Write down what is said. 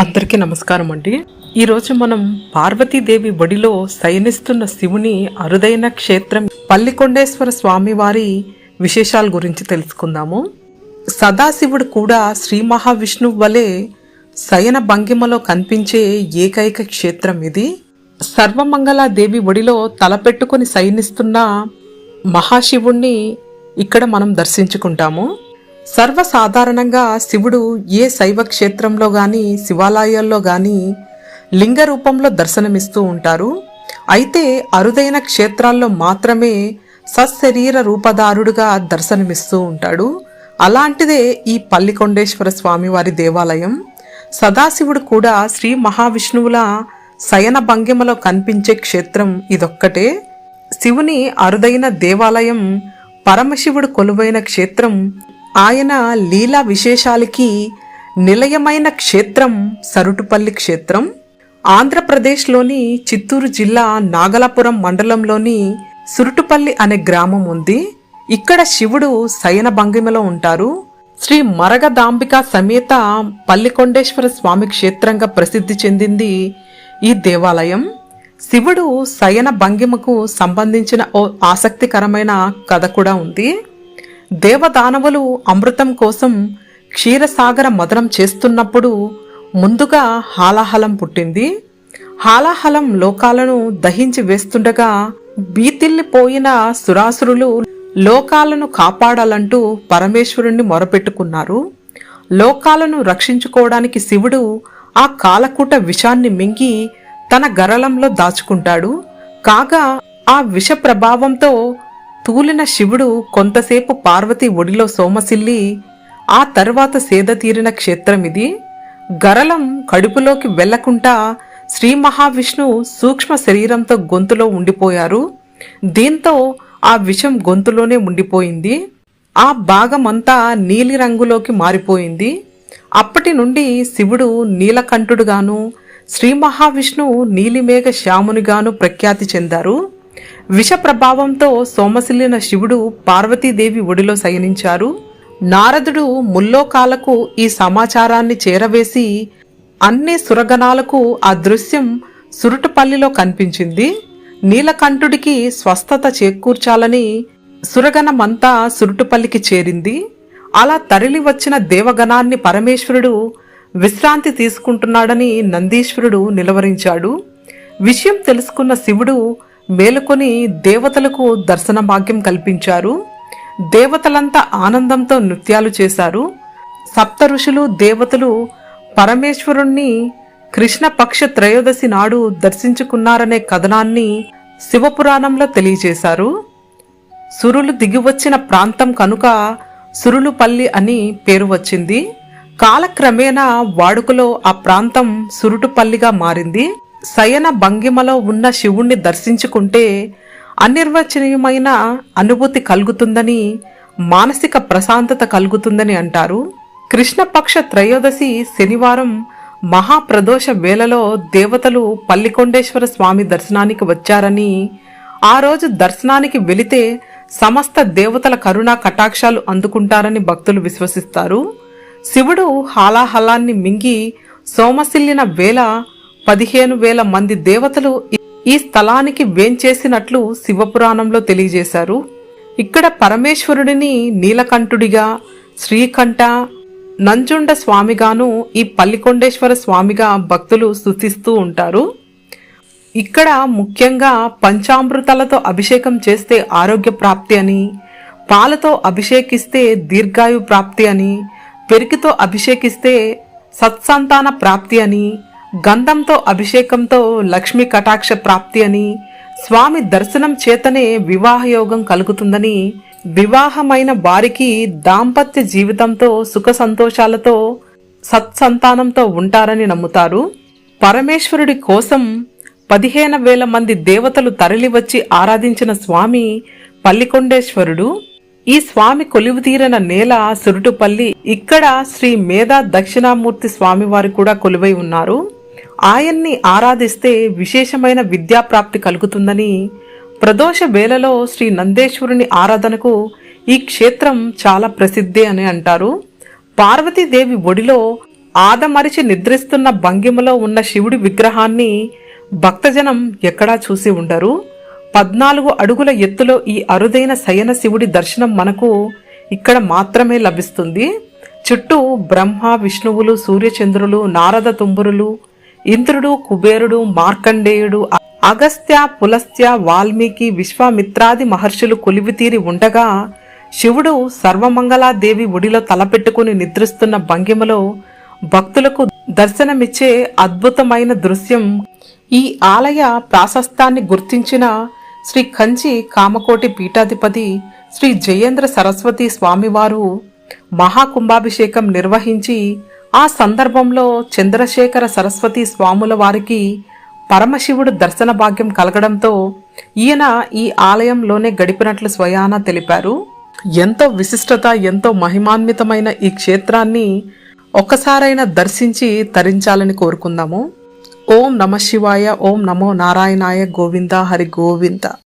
అందరికీ నమస్కారం అండి. ఈరోజు మనం పార్వతీదేవి బడిలో శయనిస్తున్న శివుని అరుదైన క్షేత్రం పల్లికొండేశ్వర స్వామి వారి విశేషాల గురించి తెలుసుకుందాము. సదాశివుడు కూడా శ్రీ మహావిష్ణువు వలె శయన భంగిమలో కనిపించే ఏకైక క్షేత్రం ఇది. సర్వమంగళ దేవి ఒడిలో తలపెట్టుకొని శయనిస్తున్న మహాశివుణ్ణి ఇక్కడ మనం దర్శించుకుంటాము. సర్వసాధారణంగా శివుడు ఏ శైవ క్షేత్రంలో గాని శివాలయాల్లో గాని లింగ రూపంలో దర్శనమిస్తూ ఉంటారు. అయితే అరుదైన క్షేత్రాల్లో మాత్రమే సశరీర రూపధారుడుగా దర్శనమిస్తూ ఉంటాడు. అలాంటిదే ఈ పల్లికొండేశ్వర స్వామి వారి దేవాలయం. సదాశివుడు కూడా శ్రీ మహావిష్ణువుల శయన భంగిమలో కనిపించే క్షేత్రం ఇదొక్కటే. శివుని అరుదైన దేవాలయం పరమశివుడు కొలువైన క్షేత్రం ఆయన లీలా విశేషాలకి నిలయమైన క్షేత్రం సరుటుపల్లి క్షేత్రం. ఆంధ్రప్రదేశ్లోని చిత్తూరు జిల్లా నాగలాపురం మండలంలోని సురుటుపల్లి అనే గ్రామం ఉంది. ఇక్కడ శివుడు శయన భంగిమలో ఉంటారు. శ్రీ మరగదాంబిక సమేత పల్లికొండేశ్వర స్వామి క్షేత్రంగా ప్రసిద్ధి చెందింది ఈ దేవాలయం. శివుడు శయన భంగిమకు సంబంధించిన ఓ ఆసక్తికరమైన కథ కూడా ఉంది. దేవదానవులు అమృతం కోసం క్షీరసాగర మదనం చేస్తున్నప్పుడు ముందుగా హాలాహలం పుట్టింది. హాలాహలం లోకాలను దహించి వేస్తుండగా బీతిల్లిపోయిన సురాసురులు లోకాలను కాపాడాలంటూ పరమేశ్వరుణ్ణి మొరపెట్టుకున్నారు. లోకాలను రక్షించుకోవడానికి శివుడు ఆ కాలకూట విషాన్ని మింగి తన గరళంలో దాచుకుంటాడు. కాగా ఆ విష ప్రభావంతో తూలిన శివుడు కొంతసేపు పార్వతి ఒడిలో సోమసిల్లి ఆ తర్వాత సేద తీరిన క్షేత్రం ఇది గరళం కడుపులోకి వెళ్ళకుండా శ్రీ మహావిష్ణు సూక్ష్మ శరీరంతో గొంతులో ఉండిపోయారు. దీంతో ఆ విషం గొంతులోనే ఉండిపోయింది. ఆ భాగమంతా నీలి రంగులోకి మారిపోయింది. అప్పటి నుండి శివుడు నీలకంఠుడుగాను శ్రీ మహావిష్ణువు నీలిమేఘ శ్యామునిగాను ప్రఖ్యాతి చెందారు. విష ప్రభావంతో సోమశిల్లిన శివుడు పార్వతీదేవి ఒడిలో శయనించారు. నారదుడు ముల్లోకాలకు ఈ సమాచారాన్ని చేరవేసి అన్ని సురగణాలకు ఆ దృశ్యం సురుటుపల్లిలో కనిపించింది. నీలకంఠుడికి స్వస్థత చేకూర్చాలని సురగణమంతా సురుటుపల్లికి చేరింది. అలా తరలి వచ్చిన దేవగణాన్ని పరమేశ్వరుడు విశ్రాంతి తీసుకుంటున్నాడని నందీశ్వరుడు నిలవరించాడు. విషయం తెలుసుకున్న శివుడు మేలుకొని దేవతలకు దర్శన భాగ్యం కల్పించారు. దేవతలంతా ఆనందంతో నృత్యాలు చేశారు. సప్త ఋషులు దేవతలు పరమేశ్వరుణ్ణి కృష్ణపక్ష త్రయోదశి నాడు దర్శించుకున్నారనే కథనాన్ని శివపురాణంలో తెలియజేశారు. సురులు దిగివచ్చిన ప్రాంతం కనుక సురులుపల్లి అని పేరు వచ్చింది. కాలక్రమేణా వాడుకలో ఆ ప్రాంతం సురుటుపల్లిగా మారింది. శయన భంగిమలో ఉన్న శివుణ్ణి దర్శించుకుంటే అనిర్వచనీయమైన అనుభూతి కలుగుతుందని మానసిక ప్రశాంతత కలుగుతుందని అంటారు. కృష్ణపక్ష త్రయోదశి శనివారం మహాప్రదోష వేళలో దేవతలు పల్లికొండేశ్వర స్వామి దర్శనానికి వచ్చారని ఆ రోజు దర్శనానికి వెళితే సమస్త దేవతల కరుణా కటాక్షాలు అందుకుంటారని భక్తులు విశ్వసిస్తారు. శివుడు హాలాహలాన్ని మింగి సోమశిల్లిన వేళ పదిహేను వేల మంది దేవతలు ఈ స్థలానికి వేంచేసినట్లు శివపురాణంలో తెలియజేశారు. ఇక్కడ పరమేశ్వరుడిని నీలకంఠుడిగా శ్రీకంఠ నంజుండ స్వామిగాను ఈ పల్లికొండేశ్వర స్వామిగా భక్తులు స్థుతిస్తూ ఉంటారు. ఇక్కడ ముఖ్యంగా పంచామృతాలతో అభిషేకం చేస్తే ఆరోగ్య ప్రాప్తి అని పాలతో అభిషేకిస్తే దీర్ఘాయు ప్రాప్తి అని పెరికితో అభిషేకిస్తే సత్సంతాన ప్రాప్తి అని గంధంతో అభిషేకంతో లక్ష్మీ కటాక్ష ప్రాప్తి అని స్వామి దర్శనం చేతనే వివాహయోగం కలుగుతుందని వివాహమైన వారికి దాంపత్య జీవితంతో సుఖ సంతోషాలతో సత్సంతానంతో ఉంటారని నమ్ముతారు. పరమేశ్వరుడి కోసం పదిహేను వేల మంది దేవతలు తరలివచ్చి ఆరాధించిన స్వామి పల్లికొండేశ్వరుడు. ఈ స్వామి కొలువుతీరిన నేల సురుటుపల్లి ఇక్కడ శ్రీ మేధా దక్షిణామూర్తి స్వామివారు కూడా కొలువై ఉన్నారు. ఆయన్ని ఆరాధిస్తే విశేషమైన విద్యాప్రాప్తి కలుగుతుందని ప్రదోష వేళలో శ్రీ నందేశ్వరుని ఆరాధనకు ఈ క్షేత్రం చాలా ప్రసిద్ధి అని అంటారు. పార్వతీదేవి ఒడిలో ఆదమరిచి నిద్రిస్తున్న భంగిమలో ఉన్న శివుడి విగ్రహాన్ని భక్తజనం ఎక్కడా చూసి ఉండరు. పద్నాలుగు అడుగుల ఎత్తులో ఈ అరుదైన శయన శివుడి దర్శనం మనకు ఇక్కడ మాత్రమే లభిస్తుంది. చుట్టూ బ్రహ్మ విష్ణువులు సూర్యచంద్రులు నారద తుంబురులు ఇంద్రుడు కుబేరుడు మార్కండేయుడు అగస్త్య పులస్త్య వాల్మీకి విశ్వామిత్రాది మహర్షులు కొలివితీరి ఉండగా శివుడు సర్వమంగళాదేవి ఒడిలో తలపెట్టుకుని నిద్రిస్తున్న భంగిమలో భక్తులకు దర్శనమిచ్చే అద్భుతమైన దృశ్యం ఈ ఆలయ ప్రాశస్తాన్ని గుర్తించిన శ్రీ కంచి కామకోటి పీఠాధిపతి శ్రీ జయేంద్ర సరస్వతి స్వామివారు మహాకుంభాభిషేకం నిర్వహించి ఆ సందర్భంలో చంద్రశేఖర సరస్వతి స్వాముల వారికి పరమశివుడు దర్శన భాగ్యం కలగడంతో ఈయన ఈ ఆలయంలోనే గడిపినట్లు స్వయాన తెలిపారు. ఎంతో విశిష్టత ఎంతో మహిమాన్వితమైన ఈ క్షేత్రాన్ని ఒక్కసారైనా దర్శించి తరించాలని కోరుకుందాము. ఓం నమ శివాయ ఓం నమో నారాయణాయ గోవింద హరి గోవింద.